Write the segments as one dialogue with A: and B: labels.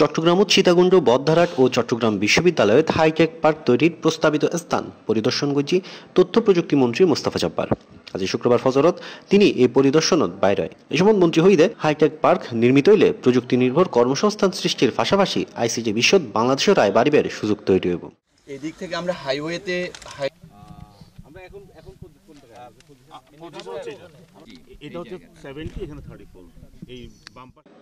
A: চট্টগ্রাম ও সীতাকুণ্ড বদধারাট ও চট্টগ্রাম বিশ্ববিদ্যালয়ে hi tech park তৈরির প্রস্তাবিত স্থান পরিদর্শন করছি তথ্য প্রযুক্তি মন্ত্রী মোস্তাফা জব্বার। আজ শুক্রবার ফজরত তিনি এই পরিদর্শনত বাইরে এই সময় মন্ত্রী হইলে হাইটেক পার্ক নির্মিত হইলে প্রযুক্তি নির্ভর কর্মসংস্থান সৃষ্টির পাশাপাশি আইসিটি বিশ্বত বাংলাদেশের রায় বাড়িবের সুযোগ তৈরি হইব।
B: এদিক থেকে আমরা হাইওয়েতে
C: হচ্ছে সেভেন্টি এখানে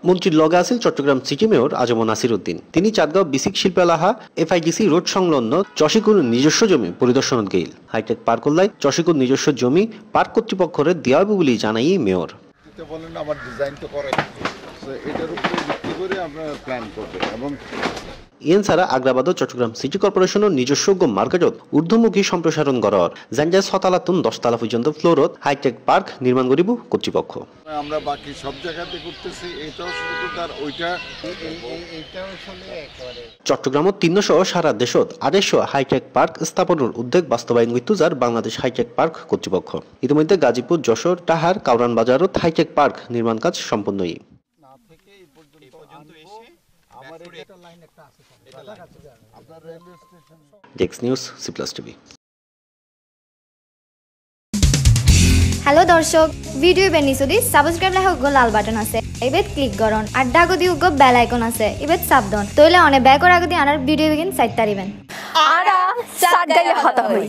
A: মন্ত্রীর লগে আছেন চট্টগ্রাম সিটি মেয়র আজম নাসির উদ্দিন তিনি চাঁদগাঁও বিসিক শিল্পালাহা, এফআইডিসি রোড সংলগ্ন চশিকুর নিজস্ব জমি পরিদর্শন গেইল। হাইটেক পার্ক উল্লাই চশিকুর নিজস্ব জমি পার্ক কর্তৃপক্ষের দেওয়া বলে জানাই মেয়র।
D: বলেন আমার ডিজাইন তো করে এটার উপরে ভিত্তি করে আপনারা প্ল্যান করবেন এবং
A: ইয়েন ছাড়া আগ্রাবাদ ও চট্টগ্রাম সিটি কর্পোরেশনের নিজস্ব মার্কেটত ঊর্ধ্বমুখী সম্প্রসারণ করার যানজা ছতালা তুন দশতলা পর্যন্ত ফ্লোরত হাইটেক পার্ক নির্মাণ করিব কর্তৃপক্ষ।
D: আমরা বাকি সব জায়গাতে করতেছি এটাও করতে আর ওইটা এইটা আসলে একেবারে
A: চট্টগ্রামত তিনশো সারা দেশত আড়াইশো হাইটেক পার্ক স্থাপনের উদ্যোগ বাস্তবায়ন করতে যার বাংলাদেশ হাইটেক পার্ক কর্তৃপক্ষ। ইতিমধ্যে গাজীপুর যশোর টাহার কাউরান বাজারত হাইটেক পার্ক নির্মাণ কাজ সম্পন্নই
D: না থেকে এই পর্যন্ত আনব। আমার এটা লাইন। একটা আছে আপনার রেলওয়ে স্টেশন
A: ডেক্স news C plus TV
E: hello দর্শক। ভিডিও বেনিসুদি সাবস্ক্রাইব লেখা উগ্র লাল বাটন আছে। এবেত ক্লিক করন। আর ডাগদি উগ্র বেল আইকন আছে। এবেত সাবধান তইলে অনে ব্যাকর আগদি আনার ভিডিও বিগিন সাইট তারিবেন।
F: আরা সাত হতা হই।